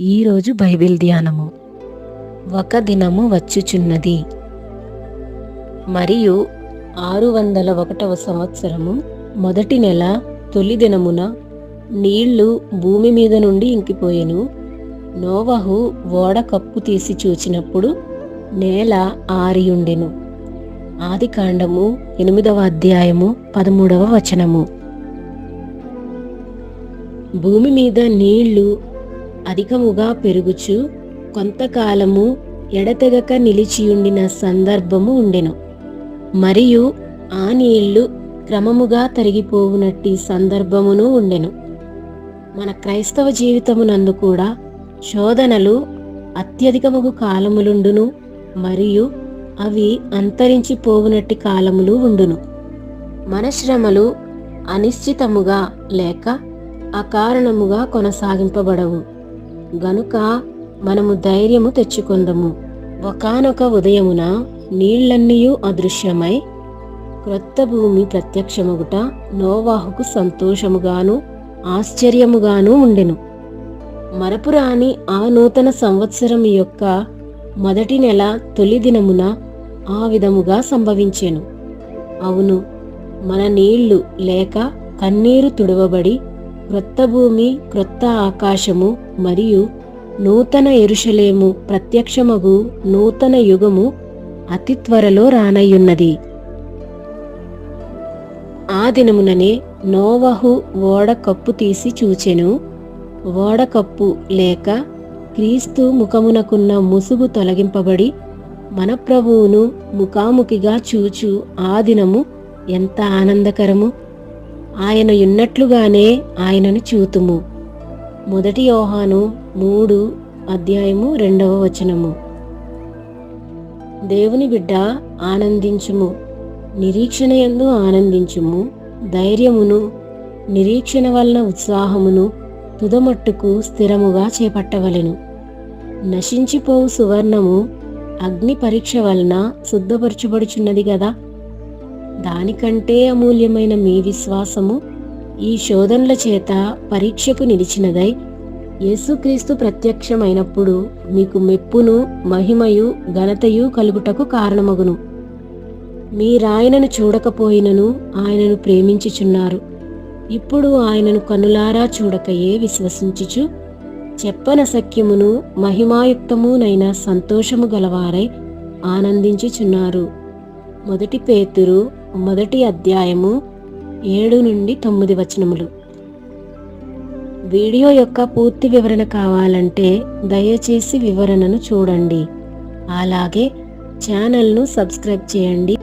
ఈరోజు బైబిల్ ధ్యానము. ఒక దినము వచ్చుచున్నది. మరియు ఆరు వందల ఒకటవ సంవత్సరము మొదటి నెల తొలి దినమున నీళ్ళు భూమి మీద నుండి ఇంకిపోయెను. నోవహు ఓడ కప్పు తీసి చూచినప్పుడు నేల ఆరియుండెను. ఆది కాండము ఎనిమిదవ అధ్యాయము పదమూడవ వచనము. భూమి మీద నీళ్ళు అధికముగా పెరుగుచు కొంతకాలము ఎడతెగక నిలిచియుండిన సందర్భము ఉండెను. మరియు ఆ నీళ్ళు క్రమముగా తరిగిపోవునట్టి సందర్భమును ఉండెను. మన క్రైస్తవ జీవితమునందు కూడా శోధనలు అత్యధికముగు కాలములుండును మరియు అవి అంతరించిపోవునట్టి కాలములు ఉండును. మన శ్రమలు అనిశ్చితముగా లేక అకారణముగా కొనసాగింపబడవు. గనుక మనము ధైర్యము తెచ్చుకొందము. ఒకానొక ఉదయమున నీళ్ళన్నీయు అదృశ్యమై క్రొత్త భూమి ప్రత్యక్షముగుట నోవాహుకు సంతోషముగాను ఆశ్చర్యముగాను ఉండెను. మరపురాని ఆ నూతన సంవత్సరం యొక్క మొదటి నెల తొలి దినమున ఆ విధముగా సంభవించెను. అవును మన నీళ్ళు లేక కన్నీరు తుడవబడి క్రొత్త భూమి క్రొత్త ఆకాశము మరియు నూతన ఎరుషలేము ప్రత్యక్షమగు నూతన యుగము అతి త్వరలో రానయ్యున్నది. ఆ దినముననే నోవహు ఓడ కప్పు తీసి చూచెను. ఓడ కప్పు లేక క్రీస్తు ముఖమునకున్న ముసుగు తొలగింపబడి మన ప్రభువును ముఖాముఖిగా చూచు ఆ దినము ఎంత ఆనందకరము. ఆయన ఉన్నట్లుగానే ఆయనను చూతుము. మొదటి యోహాను మూడు అధ్యాయము రెండవ వచనము. దేవుని బిడ్డ ఆనందించుము నిరీక్షణ యందు ఆనందించుము ధైర్యమును నిరీక్షణ వలన ఉత్సాహమును తుదమట్టుకు స్థిరముగా చేపట్టవలెను. నశించిపోవు సువర్ణము అగ్ని పరీక్ష వలన శుద్ధపరచబడుచున్నది కదా దానికంటే అమూల్యమైన మీ విశ్వాసము ఈ శోధనల చేత పరీక్షకు నిలిచినదై యేసుక్రీస్తు ప్రత్యక్షమైనప్పుడు మీకు మెప్పును మహిమయు ఘనతయు కలుగుటకు కారణమగును. మీరాయనను చూడకపోయినను ఆయనను ప్రేమించుచున్నారు. ఇప్పుడు ఆయనను కనులారా చూడకయే విశ్వసించుచు చెప్పన సఖ్యమును మహిమాయుక్తమునైన సంతోషము గలవారై ఆనందించుచున్నారు. మొదటి పేతురు మొదటి అధ్యాయము ఏడు నుండి తొమ్మిది వచనములు. వీడియో యొక్క పూర్తి వివరణ కావాలంటే దయచేసి వివరణను చూడండి. అలాగే ఛానల్ను సబ్స్క్రైబ్ చేయండి.